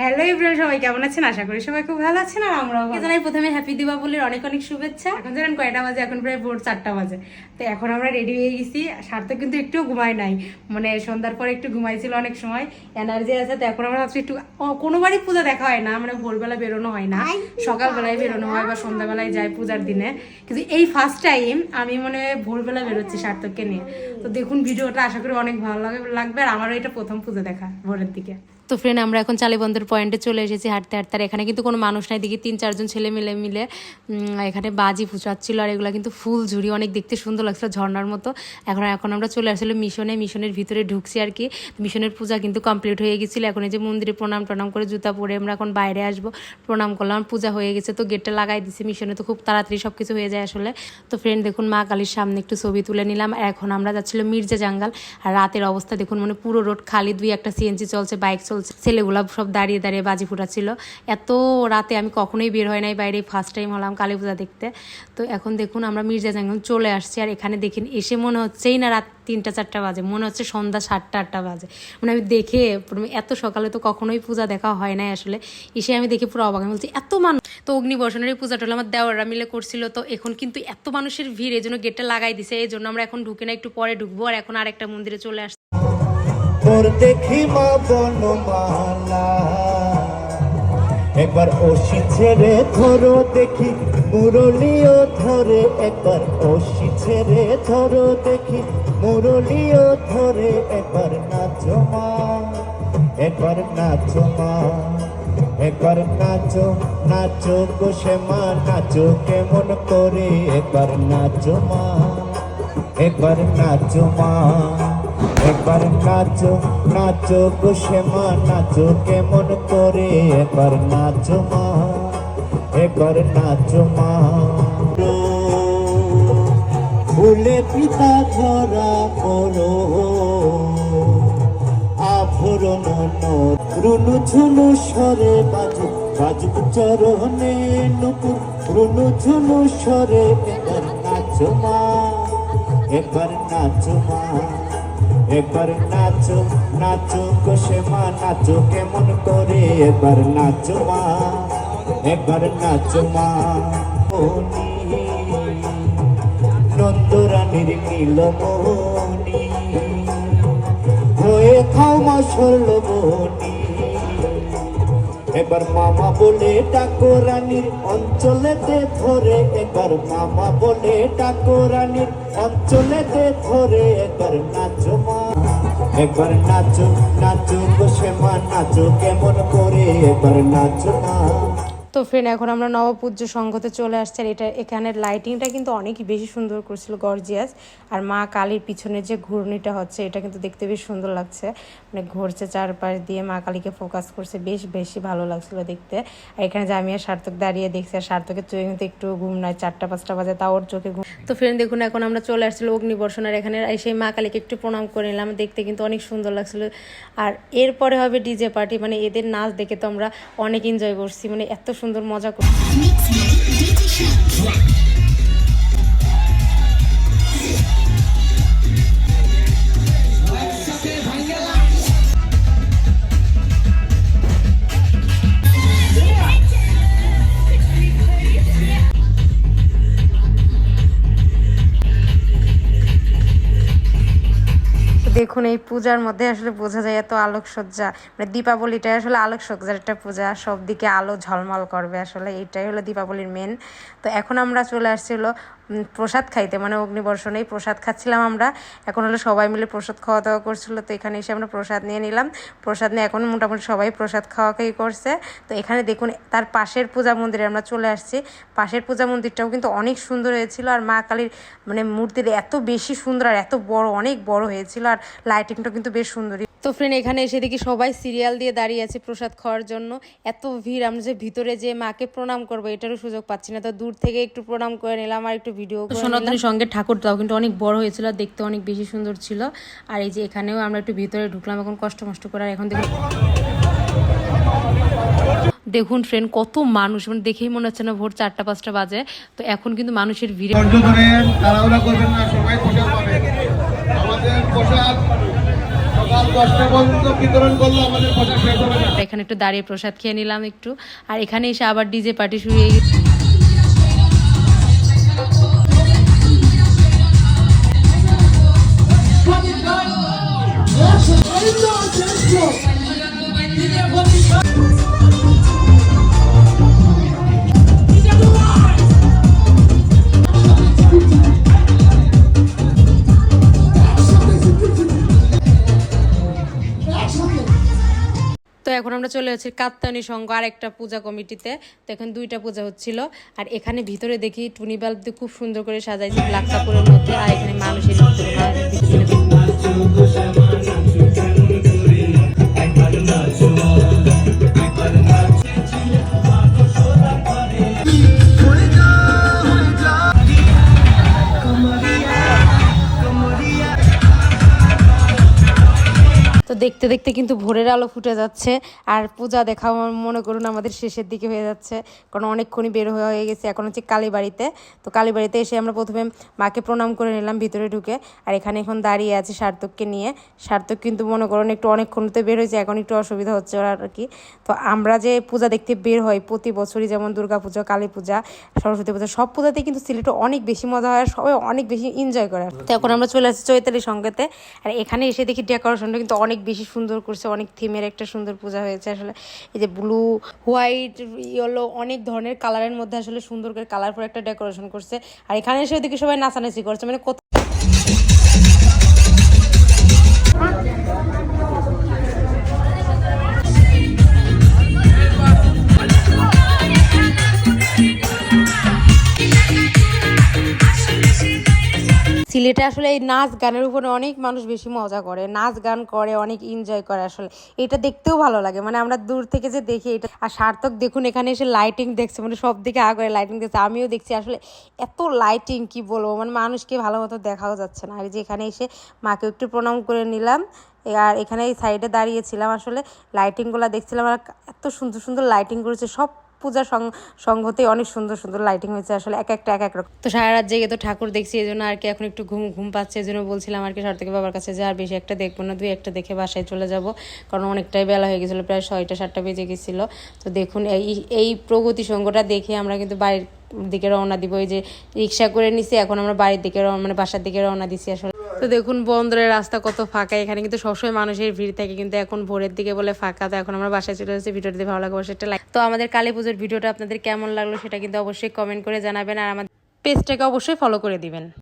Hello everyone সবাই কেমন আছেন? আশা করি সবাই খুব ভালো আছেন আর আমরাও। জানাই প্রথমে হ্যাপি দীপাবলির অনেক অনেক শুভেচ্ছা। এখন জানেন কয়টা বাজে? এখন প্রায় ভোর চারটা বাজে। তো এখন আমরা রেডি হয়ে গেছি। সার্থক কিন্তু একটু ঘুমায় নাই। মানে সন্ধ্যার পরে একটু ঘুমাইছিল অনেক সময়। এনার্জি আছে তো এখন আমরা ভাবছি একটু কোনোবারই পূজা দেখা হয় না। মানে ভোরবেলা বেরোনো হয় না। সকালবেলায় বেরোনো হয় বা সন্ধ্যাবেলায় যায় পূজার দিনে। কিন্তু এই ফার্স্ট টাইম আমি মনে হয় ভোরবেলা বেরোচ্ছি সার্থককে নিয়ে। তো দেখুন ভিডিওটা আশা করি অনেক ভালো লাগে লাগবে। আর আমারও এটা প্রথম পূজা দেখা ভোরের দিকে। তো ফ্রেন্ড আমরা এখন চালিবন্দর পয়েন্টে চলে এসেছি হাঁটতে হাঁটতে। আর এখানে কিন্তু কোনো মানুষ নাই, দেখি তিন চারজন ছেলে মিলে মিলে এখানে বাজি ফুচাচ্ছিল আর এগুলো কিন্তু ফুল ঝুড়ি, অনেক দেখতে সুন্দর লাগছিল ঝর্নার মতো। এখন এখন আমরা চলে আসলে মিশনে, মিশনের ভিতরে ঢুকছি আর কি। মিশনের পূজা কিন্তু কমপ্লিট হয়ে গেছিল। এখন এই যে মন্দিরে প্রণাম টনাম করে জুতা পরে আমরা এখন বাইরে আসব। প্রণাম করলাম, পূজা হয়ে গেছে, তো গেটটা লাগাই দিছি। মিশনে তো খুব তাড়াতাড়ি সব কিছু হয়ে যায় আসলে। তো ফ্রেন্ড দেখুন মা কালীর সামনে একটু ছবি তুলে নিলাম। এখন আমরা যাচ্ছিল মির্জা জাঙ্গাল। আর রাতের অবস্থা দেখুন মানে পুরো রোড খালি, দুই একটা সিএনজি চলছে বাইক চলছে। ছেলেগুলা সব দাঁড়িয়ে দাঁড়িয়ে বাজি ফুটাচ্ছিল। এত রাতে আমি কখনোই বের হয় নাই বাইরে ফার্স্ট টাইম হলাম কালী পূজা দেখতে। তো এখন দেখুন আমরা মির্জা জাঙ্গাল চলে আসছি আর এখানে দেখেন এসে মনে হচ্ছেই না রাত তিনটা, চারটা বাজে, মনে হচ্ছে সন্ধ্যা সাতটা, আটটা বাজে। মানে আমি দেখে এত সকালে তো কখনোই পূজা দেখা হয় নাই আসলে। এসে আমি দেখে পুরো অবাক আমি বলছি, এত মানুষ তো অগ্নি বর্ষণের এই পূজাটা হলো আমার দেওয়াররা মিলে করছিল। তো এখন কিন্তু এত মানুষের ভিড়, এই জন্য গেটটা লাগাই দিছে, এই জন্য আমরা এখন ঢুকে না, একটু পরে ঢুকবো। আর এখন আরেকটা মন্দিরে চলে আসছি। তোর দেখি মা বনমালা। একবার ওষি ছেড়ে ধরো দেখি, মুরলিও ধরে, একবার ওষি ছেড়ে ধরো দেখি, মুরলিও ধরে, একবার নাচো মা, একবার নাচো মা, একবার নাচো নাচো গোসে মা নাচো কেমন করে, একবার নাচো মা, একবার নাচো মা। একবার নাচো নাচো গোসে মা নাচো কেমন করে? একবার নাচো মা, একবার নাচো মা। ফুলে পিতা ধরা করো আভরণ রুনু ঝুনু সরে বাজু, বাজুক চরণে নুপুর, রুনু ঝুনু সরে একবার নাচো মা, একবার একবার নাচো নাচো কোষে মা নাচো কেমন করে? এবার নাচো মা, এবার নাচো মা। নন্দরানীর নীলমণি হয়ে খাও মা স্বর্ণমণি এবার মামা বলে ডাকো রানীর অঞ্চলেতে ধরে, এবার মামা বলে ডাকো রানীর অঞ্চলেতে ধরে, এবার নাচো মা। এবার নাচো নাচো বসে মা নাচো কেমন করে, এবার নাচো মা। তো ফ্রেন্ড এখন আমরা নবপূজ্য সংঘতে চলে আসছি আর এটা, এখানের লাইটিংটা কিন্তু অনেক বেশি সুন্দর করছিল গর্জিয়াস আর মা কালীর পিছনে যে ঘূর্ণিটা হচ্ছে, এটা কিন্তু দেখতে বেশ সুন্দর লাগছে। মানে ঘুরছে চারপাশ দিয়ে মা কালীকে ফোকাস করছে, বেশ বেশি ভালো লাগছিল দেখতে। আর এখানে জামিয়া সার্থক দাঁড়িয়ে দেখছে, আর সার্থকের চোখে কিন্তু একটু ঘুম নাই, চারটা, পাঁচটা বাজে, তাও ওর চোখে ঘুম। তো ফ্রেন্ড দেখুন, এখন আমরা চলে আসছিল অগ্নিবর্ষণ, আর এখানে সেই মা কালীকে একটু প্রণাম করে নিলাম, দেখতে কিন্তু অনেক সুন্দর লাগছিল। আর এরপরে হবে ডিজে পার্টি মানে এদের নাচ দেখে তো আমরা অনেক এনজয় করছি মানে এত সুন্দর মজা করছি। তো দেখুন এই পূজার মধ্যে আসলে বোঝা যায় এত আলোকসজ্জা। মানে দীপাবলিটাই আসলে আলোকসজ্জার একটা পূজা সব দিকে আলো ঝলমল করবে আসলে এইটাই হলো দীপাবলির মেন তো এখন আমরা চলে আসছি হলো উম, প্রসাদ খাইতে মানে অগ্নিবর্ষণেই প্রসাদ খাচ্ছিলাম আমরা। এখন হলো সবাই মিলে প্রসাদ খাওয়া দাওয়া করছিল, তো এখানে এসে আমরা প্রসাদ নিয়ে নিলাম। প্রসাদ নিয়ে এখন মোটামুটি সবাই প্রসাদ খাওয়া খাওয়ি করছে। তো এখানে দেখুন, তার পাশের পূজা মন্দিরে আমরা চলে আসছি। পাশের পূজা মন্দিরটাও কিন্তু অনেক সুন্দর হয়েছিল, আর মা কালীর মানে মূর্তির এত বেশি সুন্দর আর এত বড়, অনেক বড় হয়েছিল, আর লাইটিংটা কিন্তু বেশ সুন্দরই তো ফ্রেন্ড এখানে এসে দেখি সবাই সিরিয়াল দিয়ে দাঁড়িয়ে আছে প্রসাদ খাওয়ার জন্য। এত ভিড় আমরা যে ভিতরে যে মাকে প্রণাম করব এটারও সুযোগ পাচ্ছি না। তো দূর থেকে একটু প্রণাম করে নিলাম আর একটু ভিডিও সনাতনের সঙ্গে ঠাকুর ঠাকুরটাও কিন্তু অনেক বড় হয়েছিল দেখতে অনেক বেশি সুন্দর ছিল। আর এই যে এখানেও আমরা একটু ভিতরে ঢুকলাম এখন কষ্ট মষ্ট করে আর এখন দেখুন দেখুন ফ্রেন্ড কত মানুষ মানে দেখেই মনে হচ্ছে না ভোর চারটা পাঁচটা বাজে। তো এখন কিন্তু মানুষের ভিড়ে ধৈর্য দশটা পর্যন্ত বিতরণ করলে আমাদের প্রচার শেষ হবে না এখানে একটু দাঁড়িয়ে প্রসাদ খেয়ে নিলাম একটু আর এখানে এসে আবার ডিজে পার্টি শুরু হয়ে গেছে তো এখন আমরা চলে যাচ্ছি কাত্তানি সংঘ আর একটা পূজা কমিটিতে। তো এখন দুইটা পূজা হচ্ছিল। আর এখানে ভিতরে দেখি টুনি বাল্ব খুব সুন্দর করে সাজাইছে, ব্ল্যাক কাপড়ের মধ্যে, আর এখানে মানুষের ভিতরে দেখতে দেখতে কিন্তু ভোরের আলো ফুটে যাচ্ছে। আর পূজা দেখা মনে করুন আমাদের শেষের দিকে হয়ে যাচ্ছে। কারণ অনেকক্ষণই বের হয়ে গেছে, এখন হচ্ছে কালীবাড়িতে। তো কালীবাড়িতে এসে আমরা প্রথমে মাকে প্রণাম করে নিলাম ভিতরে ঢুকে। আর এখানে এখন দাঁড়িয়ে আছি সার্থককে নিয়ে। সার্থক কিন্তু মনে করুন একটু অনেকক্ষণ তো বের হয়েছে, এখন একটু অসুবিধা হচ্ছে ওর আর কি। তো আমরা যে পূজা দেখতে বের হই প্রতি বছরই, যেমন দুর্গা পূজা, কালী পূজা, সরস্বতী পূজা, সব পূজাতেই কিন্তু সিলেটে অনেক বেশি মজা হয়, আর সবাই অনেক বেশি এনজয় করে। তো এখন আমরা চলে আসছি চৈতালি সঙ্গেতে আর এখানে এসে দেখি ডেকোরেশনটা কিন্তু অনেক বেশি সুন্দর করছে, অনেক থিমের একটা সুন্দর পূজা হয়েছে। আসলে এই যে ব্লু হোয়াইট ইয়েলো অনেক ধরনের কালারের মধ্যে আসলে সুন্দর করে কালারফুল একটা ডেকোরেশন করছে। আর এখানে এসে ওদিকে সবাই নাচানাচি করছে মানে কত সিলেটে আসলে এই নাচ গানের উপরে অনেক মানুষ বেশি মজা করে। নাচ গান করে, অনেক এনজয় করে আসলে। এটা দেখতেও ভালো লাগে। মানে আমরা দূর থেকে যে দেখি এটা। আর সার্থক দেখুন, এখানে এসে লাইটিং দেখছে। মানে সব দিকে আগে লাইটিং দেখছে আমিও দেখছি আসলে এত লাইটিং কি বলব? মানে মানুষকে ভালো মতো দেখাও যাচ্ছে না। আর যে এখানে এসে মাকে একটু প্রণাম করে নিলাম। আর এখানে এই সাইডে দাঁড়িয়েছিলাম আসলে। লাইটিংগুলো দেখছিলাম। আর এত সুন্দর সুন্দর লাইটিং করেছে। সব পূজা সংঘতে অনেক সুন্দর সুন্দর লাইটিং হয়েছে, আসলে এক একটা, এক এক রকম। তো সারা রাত জেগে তো ঠাকুর দেখছি এই জন্য আর কি এখন একটু ঘুম ঘুম পাচ্ছে এই জন্য বলছিলাম আর কি থেকে বাবার কাছে যে আর বেশি একটা দেখব না, দুই একটা দেখে বাসায় চলে যাব, কারণ অনেকটাই বেলা হয়ে গেছিল, প্রায় ছয়টা, সাতটা বেজে গেছিল। তো দেখুন, এই এই প্রগতি সংঘটা দেখে আমরা কিন্তু বাড়ির দিকে রওনা দিব, এই যে রিক্সা করে নিছি, এখন আমরা বাড়ির দিকে মানে বাসার দিকে রওনা দিছি আসলে। তো দেখুন বন্দরের রাস্তা কত ফাঁকা, এখানে কিন্তু সবসময় মানুষের ভিড় থাকে, কিন্তু এখন ভোরের দিকে বলে ফাঁকা, তো এখন আমরা বাসায় চলে যাচ্ছি ভিডিওটি ভালো লাগবে সেটা লাইক তো আমাদের কালী পুজোর ভিডিওটা আপনাদের কেমন লাগল সেটা কিন্তু অবশ্যই কমেন্ট করে জানাবেন, আর আমাদের পেজটাকে অবশ্যই ফলো করে দিবেন।